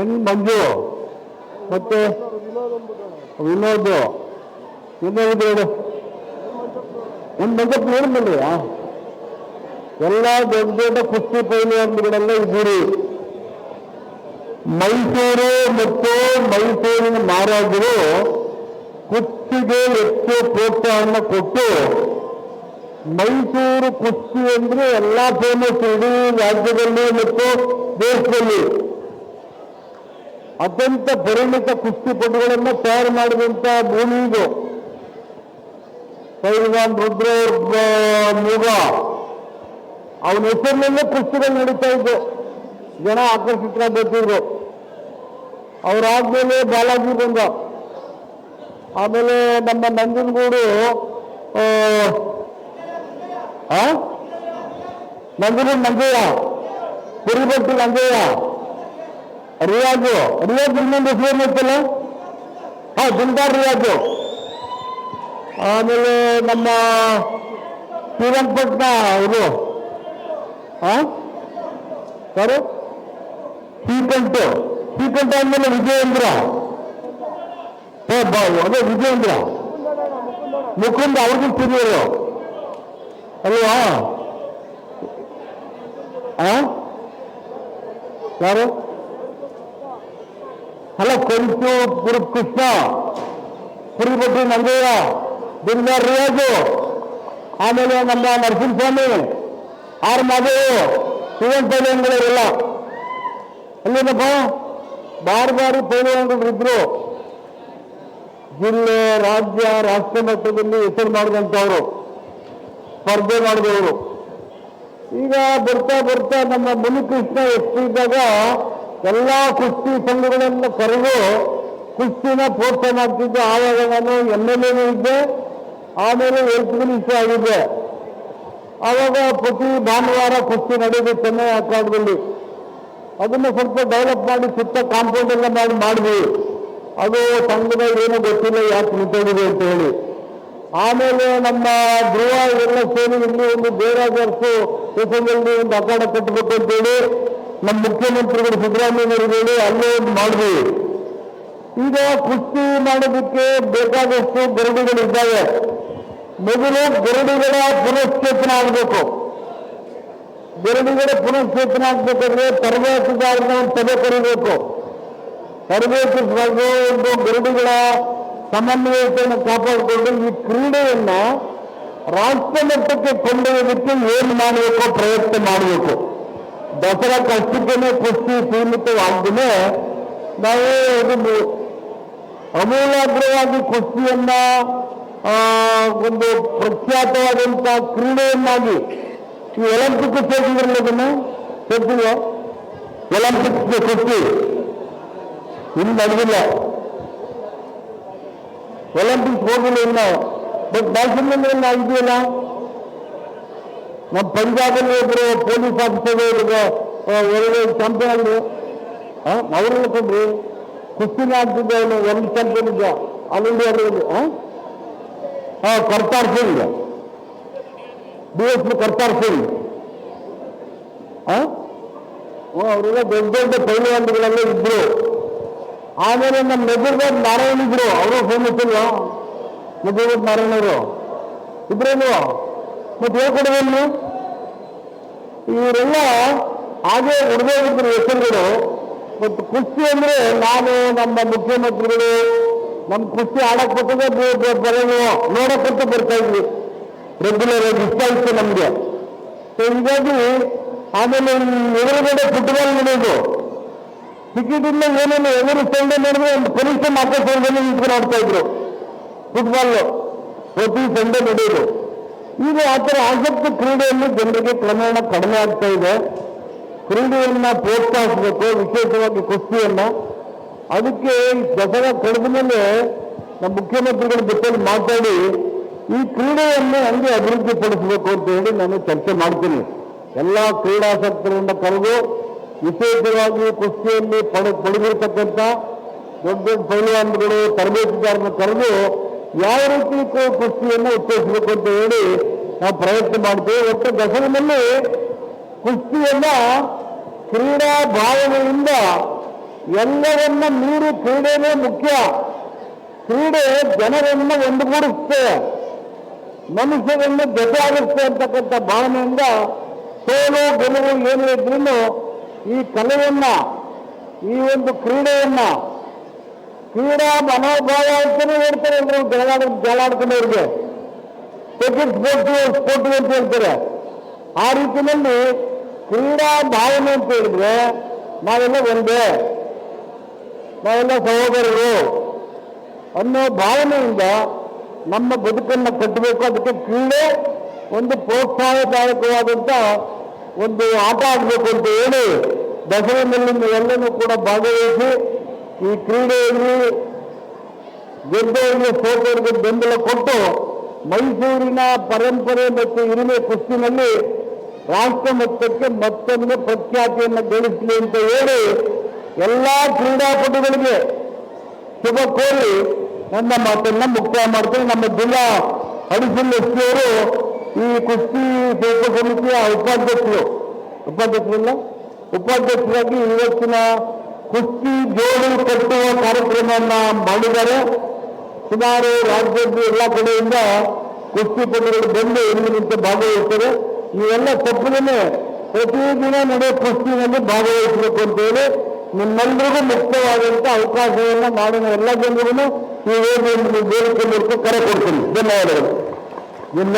N ಮಂಜು ಮತ್ತೆ ವಿನೋದ್. ಇನ್ನೊಂದು ಹೇಳು. ಒಂದು ಮಂಜಪ್ಪ ಏನು ಬಂದಿಯಾ ಎಲ್ಲ ದೊಡ್ಡ ದೊಡ್ಡ ಕುಸ್ತಿ ಪೈಲುವಾನ್ಗಳೆಲ್ಲ ಇದ್ದೀರಿ. ಮೈಸೂರು ಮತ್ತು ಮೈಸೂರಿನ ಮಹಾರಾಜರು ಕುಸ್ತಿಗೆ ಹೆಚ್ಚು ಪ್ರೋತ್ಸಾಹವನ್ನು ಕೊಟ್ಟು ಮೈಸೂರು ಕುಸ್ತಿ ಅಂದ್ರೆ ಎಲ್ಲ ಫೇಮಸ್ ಇಡೀ ರಾಜ್ಯದಲ್ಲಿ ಮತ್ತು ದೇಶದಲ್ಲಿ ಅತ್ಯಂತ ಪರಿಣಿತ ಕುಸ್ತಿಪಟುಗಳನ್ನು ತಯಾರು ಮಾಡಿದಂತ ಭೂಮಿ ಇದು. ಪೈಲ್ವಾನ್ ರುದ್ರ ಮೂಗ. ಅವನ ಹೆಸರಿನಲ್ಲೇ ಕುಸ್ತಿಗಳು ನಡೀತಾ ಇದ್ದು ಜನ ಆಕರ್ಷಿತರಾಗಿ ಬರ್ತಿದ್ರು. ಅವರಾದ್ಮೇಲೆ ಬಾಲಾಜಿ ಬಂದ. ಆಮೇಲೆ ನಮ್ಮ ನಂಜನಗೂಡು? ನಂಜನಗೂಡು ನಂಜಯ್ಯ. ಕುರಿಬಟ್ಟಿ ನಂಜಯ್ಯ. ರಿಯಾಜು, ರಿಯಾಜ್ ಇನ್ನೊಂದು ಹೆಸರು ಏನಿತ್ತಲ್ಲ ಹಾ ಜುಂಟಾರ್ ರಿಯಾಜು. ಆಮೇಲೆ ನಮ್ಮ ಶ್ರೀರಂಗಪಟ್ಟಣ ಇದು ಹಾ ಯಾರು? ಶ್ರೀಕಂಠ. ಶ್ರೀಕಂಠ ಅಂದ್ಮೇಲೆ ವಿಜಯೇಂದ್ರ. ಬಾಯ್ ಅದೇ ವಿಜಯೇಂದ್ರ. ಮುಕುಂದ ಅವ್ರಿಗೂ ಸಿರಿಯರು ಅಲ್ವಾ? ಯಾರು? ಅಲ್ಲ ಕೊಂಚು ಪುರು ಕೃಷ್ಣ ಕುರಿಬಟ್ಟಿ ನಂದಯ್ಯ ಬಿಲ್ದಾರ್ ರಿಯಾಜು ಆಮೇಲೆ ನಮ್ಮ ನರಸಿಂಹಸ್ವಾಮಿ ಆರ್ ಮಾದೇವು ಶಿವನ್ ಪೈಲವಾನ್ಗಳೆಲ್ಲ ಅಲ್ಲೇನಪ್ಪ ಬಾರಿ ಬಾರಿ ಪೈಲವಾನ್ಗಳು ಇದ್ರು. ಜಿಲ್ಲೆ, ರಾಜ್ಯ ರಾಷ್ಟ್ರ ಮಟ್ಟದಲ್ಲಿ ಹೆಸರು ಮಾಡಿದಂಥವ್ರು. ಸ್ಪರ್ಧೆ ಮಾಡಿದವರು. ಈಗ ಬರ್ತಾ ಬರ್ತಾ ನಮ್ಮ ಮುನಿಕೃಷ್ಣ ಎಷ್ಟಿದ್ದಾಗ ಎಲ್ಲ ಕುಸ್ತಿ ಸಂಘಗಳನ್ನು ಕರೆದು ಕುಸ್ತಿನ ಪ್ರೋತ್ಸಾಹ ಮಾಡ್ತಿದ್ದೆ ಆವಾಗ ನಾನು ಎಂ ಎಲ್ ಎನೂ ಇದ್ದೆ. ಆಮೇಲೆ ಹೆಲ್ತ್ ಮಿನಿಸ್ಟರ್ ಆಗಿದ್ದೆ. ಆವಾಗ ಪ್ರತಿ ಭಾನುವಾರ ಕುಸ್ತಿ ನಡೆಯುತ್ತೆ ಚೆನ್ನೈ ಅದನ್ನು ಸ್ವಲ್ಪ ಡೆವಲಪ್ ಮಾಡಿ, ಸುತ್ತ ಕಾಂಪೌಂಡ್ ಎಲ್ಲ ಮಾಡಿ ಮಾಡಿದ್ವಿ. ಅದು ಸಂಘದ ಏನು ಗೊತ್ತಿಲ್ಲ, ಯಾಕೆ ನಿಂತೋಗಿದೆ ಅಂತ ಹೇಳಿ. ಆಮೇಲೆ ನಮ್ಮ ಧ್ರುವ ಎಲ್ಲ ಸೇರಿ ಇಲ್ಲಿ ಒಂದು ಬೇರಾಜರ್ಸು ಹೆಸರಲ್ಲಿ ಒಂದು ಅಖಾಡ ಕಟ್ಟಬೇಕು ಅಂತೇಳಿ ನಮ್ಮ ಮುಖ್ಯಮಂತ್ರಿಗಳು ಸಿದ್ದರಾಮಯ್ಯನವರು ಹೇಳಿ ಅಲ್ಲೇ ಒಂದು ಮಾಡಿದ್ವಿ ಈಗ ಕುಸ್ತಿ ಮಾಡೋದಕ್ಕೆ ಬೇಕಾದಷ್ಟು ಗರಡಿಗಳಿದ್ದಾವೆ ಮೊದಲು ಗರಡಿಗಳ ಪುನಶ್ಚೇತನ ಆಗಬೇಕು ಗರಡಿಗಳ ಪುನಶ್ಚೇತನ ಆಗ್ಬೇಕಂದ್ರೆ ತರಬೇತುದಾರನ ಒಂದು ಸಭೆ ಕರಿಬೇಕು ತರಬೇತಿ ಸ್ಪರ್ಧೆ ಒಂದು ಗರಡಿಗಳ ಸಮನ್ವಯತೆಯನ್ನು ಕಾಪಾಡಿಕೊಂಡು ಈ ಕ್ರೀಡೆಯನ್ನ ರಾಷ್ಟ್ರ ಮಟ್ಟಕ್ಕೆ ಕೊಂಡೊಯ್ಯೋದಕ್ಕೆ ಏನು ಮಾಡಬೇಕು ಪ್ರಯತ್ನ ಮಾಡಬೇಕು ದಸರಾ ಕಷ್ಟಕ್ಕೇನೆ ಕುಸ್ತಿ ಸೀಮಿತವಾಗ್ದೇ. ನಾವು ಒಂದು ಅಮೂಲಾಗ್ರವಾಗಿ ಕುಸ್ತಿಯನ್ನ ಒಂದು ಪ್ರಖ್ಯಾತವಾದಂತ ಕ್ರೀಡೆಯನ್ನಾಗಿ ಈ ಒಲಿಂಪಿಕ್ ಸೇರಿದ್ರಲ್ಲ ಅದನ್ನು ಸೇರ್ತಿಲ್ವ ಒಲಿಂಪಿಕ್ಸ್ ಕುಸ್ತಿ ಇನ್ನು ನಡೆದಿಲ್ಲ. ಒಲಿಂಪಿಕ್ಸ್ ಹೋಗಿಲ್ಲ ಇನ್ನು. ಬಟ್ ಬ್ಯಾಡ್ಮಿಂಟನ್ ಇದೆಯಲ್ಲ? ನಮ್ಮ ಪಂಜಾಬಲ್ಲಿ ಒಬ್ಬರು ಪೊಲೀಸ್ ಆಫೀಸರ್ ಎರಡು ಚಾಂಪಿಯನ್ ಅವರನ್ನು ಅವರೆಲ್ಲ ಕೊಡ್ರಿ ಕುಸ್ತಿನ ಆಗ್ತಿದ್ದೆ ಅವನು ಒಂದು ಇದ್ದ ಆಲ್ ಇಂಡಿಯಾ ಹಾಂ Kartar Singh B S P Kartar Singh ಹಾಂ ಅವರೆಲ್ಲ ದೊಡ್ಡ ದೊಡ್ಡ ಪೈಲವಾನ್ಗಳೆಲ್ಲ ಇದ್ರು. ಆಮೇಲೆ ನಮ್ಮ ಮೆದುರ್ಬಾದ್ ನಾರಾಯಣ ಇದ್ರು, ಅವರು ಫೇಮಸ್ ಇಲ್ವಾ ನಾರಾಯಣ ನಾರಾಯಣವರು ಇಬ್ರೇನು ಮತ್ತೆ ಹೇಳ್ಕೊಡ್ಬೇಕು ಇವರೆಲ್ಲ ಹಾಗೆ ಉಳಿದೋಗಿದ್ರು ಹೆಸರುಗಳು ಮತ್ತು ಕುಸ್ತಿ ಅಂದ್ರೆ ನಾನು ನಮ್ಮ ಮುಖ್ಯಮಂತ್ರಿಗಳು. ನಮ್ಮ ಕುಸ್ತಿ ಆಡಕ್ ಬರ್ತದೆ ಬರೋದು ನೋಡಕ್ ಅಂತ ಬರ್ತಾ ಇದ್ವಿ. ರೆಗ್ಯುಲರ್ ಆಗಿ ಇಷ್ಟ ಇತ್ತು ನಮ್ಗೆ. ಸೊ ಆಮೇಲೆ ಎದುರುಗಡೆ ಫುಟ್ಬಾಲ್ ನಡೆಯೋದು ಟಿಕೆಟ್ ಏನೇನು ಎದುರು ಸಂಡೆ ನೋಡಿದ್ರೆ ಒಂದು ಕನಿಷ್ಠ ಮಾತ್ರ ಸಂಘದಲ್ಲಿ ನಿಂತ್ಕೊಂಡು ನೋಡ್ತಾ ಇದ್ರು. ಫುಟ್ಬಾಲ್ ಪ್ರತಿ ಸಂಡೆ ನಡೆಯೋದು. ಈಗ ಆ ಥರ ಆಸಕ್ತಿ ಕ್ರೀಡೆಯಲ್ಲಿ ಜನರಿಗೆ ಕ್ರಮೇಣ ಕಡಿಮೆ ಆಗ್ತಾ ಇದೆ. ಕ್ರೀಡೆಯನ್ನ ಪ್ರೋತ್ಸಾಹಿಸಬೇಕು, ವಿಶೇಷವಾಗಿ ಕುಸ್ತಿಯನ್ನ. ಅದಕ್ಕೆ ದಸರಾ ಕಳೆದ ಮೇಲೆ ನಮ್ಮ ಮುಖ್ಯಮಂತ್ರಿಗಳ ಜೊತೆಲಿ ಮಾತಾಡಿ, ಈ ಕ್ರೀಡೆಯನ್ನು ಹಂಗೆ ಅಭಿವೃದ್ಧಿ ಪಡಿಸಬೇಕು ಅಂತ ಹೇಳಿ ನಾನು ಚರ್ಚೆ ಮಾಡ್ತೀನಿ. ಎಲ್ಲ ಕ್ರೀಡಾಸಕ್ತರನ್ನ ಕರೆದು, ವಿಶೇಷವಾಗಿ ಕುಸ್ತಿಯಲ್ಲಿ ಪಡೆ, ಪಡೆದಿರ್ತಕ್ಕಂಥ ದೊಡ್ಡ ದೊಡ್ಡ ಪೈಲವಾನ್ಗಳು ತರಬೇತಿದಾರನ್ನು ಕರೆದು ಯಾವ ರೀತಿ ಕುಸ್ತಿಯನ್ನು ಉತ್ತೇಜಿಸಬೇಕು ಅಂತ ಹೇಳಿ ನಾವು ಪ್ರಯತ್ನ ಮಾಡ್ತೀವಿ. ಒಟ್ಟು ದಸರಿನಲ್ಲಿ ಕುಸ್ತಿಯನ್ನ ಕ್ರೀಡಾ ಭಾವನೆಯಿಂದ ಎಲ್ಲರನ್ನ ಮೀರಿ ಕ್ರೀಡೆನೇ ಮುಖ್ಯ. ಕ್ರೀಡೆ ಜನರನ್ನು ಒಂದುಗೂಡಿಸುತ್ತೆ. ಮನುಷ್ಯರನ್ನು ಜೊತೆ ಆಗುತ್ತೆ ಅಂತಕ್ಕಂಥ ಭಾವನೆಯಿಂದ ಸೋಲು ಗೆಲುವು ಏನು ಇದ್ರೂ ಈ ಕಲೆಯನ್ನ, ಈ ಒಂದು ಕ್ರೀಡೆಯನ್ನ ಕ್ರೀಡಾ ಮನೋಭಾವ ಅಂತಾನೆ ಹೇಳ್ತಾರೆ ಎಲ್ರು ಜಗಳಾಡ ಜಗಳಾಡ್ಕೊಂಡವ್ರಿಗೆ ಕ್ರಿಕೆಟ್ ಸ್ಪೋರ್ಟ್ಸ್ ಸ್ಪೋರ್ಟ್ ಅಂತ ಹೇಳ್ತಾರೆ ಆ ರೀತಿಯಲ್ಲಿ ಕ್ರೀಡಾ ಭಾವನೆ ಅಂತ ಹೇಳಿದ್ರೆ ನಾವೆಲ್ಲ ಒಂದೇ ನಾವೆಲ್ಲ ಸಹೋದರರು ಅನ್ನೋ ಭಾವನೆಯಿಂದ ನಮ್ಮ ಬದುಕನ್ನು ಕಟ್ಟಬೇಕು ಅದಕ್ಕೆ ಕ್ರೀಡೆ ಒಂದು ಪ್ರೋತ್ಸಾಹದಾಯಕವಾದಂಥ ಒಂದು ಆಟ ಆಡಬೇಕು ಅಂತ ಹೇಳಿ ದಸರೆಯಲ್ಲಿ ಎಲ್ಲನೂ ಕೂಡ ಭಾಗವಹಿಸಿ ಈ ಕ್ರೀಡೆಯಲ್ಲಿ ಗೆದ್ದವರಿಗೆ ಸೋತವರಿಗೆ ಬೆಂಬಲ ಕೊಟ್ಟು ಮೈಸೂರಿನ ಪರಂಪರೆ ಮತ್ತು ಹಿರಿಮೆ ಕುಸ್ತಿನಲ್ಲಿ ರಾಷ್ಟ್ರ ಮಟ್ಟಕ್ಕೆ ಮತ್ತೊಂದು ಪ್ರಖ್ಯಾತಿಯನ್ನು ಗಳಿಸಲಿ ಅಂತ ಹೇಳಿ ಎಲ್ಲ ಕ್ರೀಡಾಪಟುಗಳಿಗೆ ಶುಭ ಕೋರಿ ನನ್ನ ಮಾತನ್ನ ಮುಕ್ತಾಯ ಮಾಡ್ತೀನಿ. ನಮ್ಮ ಜಿಲ್ಲಾ ಅಡಿಸಿಲ್ ಎಸ್ಪಿಯವರು ಈ ಕುಸ್ತಿ ಸೇವಾ ಸಮಿತಿಯ ಉಪಾಧ್ಯಕ್ಷರು. ಉಪಾಧ್ಯಕ್ಷರಲ್ಲ? ಉಪಾಧ್ಯಕ್ಷರಾಗಿ ಇವತ್ತಿನ ಕುಸ್ತಿ ಜೋಡಿ ಕಟ್ಟುವ ಕಾರ್ಯಕ್ರಮವನ್ನ ಮಾಡಿದ್ದಾರೆ ಸುಮಾರು ರಾಜ್ಯದ ಎಲ್ಲ ಕಡೆಯಿಂದ ಕುಸ್ತಿಪಟುಗಳು ಬಂದು ಇಲ್ಲಿ ನಿಂತು ಭಾಗವಹಿಸ್ತಾರೆ ನೀವೆಲ್ಲ ತಪ್ಪದೇ ಪ್ರತಿದಿನ ನಡೆಯೋ ಕುಸ್ತಿನಲ್ಲಿ ಭಾಗವಹಿಸಬೇಕು ಅಂತ ಹೇಳಿ ನಿಮ್ಮೆಲ್ಲರಿಗೂ ಮುಕ್ತವಾದಂಥ ಅವಕಾಶವನ್ನು ನಾಡಿನ ಎಲ್ಲ ಜನರಿಗೂ ಈ ವೇದಿಕೆಯಲ್ಲಿ ಬೇಡಿಕೆ ಮೂಲಕ ಕರೆ ಕೊಡ್ತೀನಿ ಧನ್ಯವಾದಗಳು ಎಲ್ಲ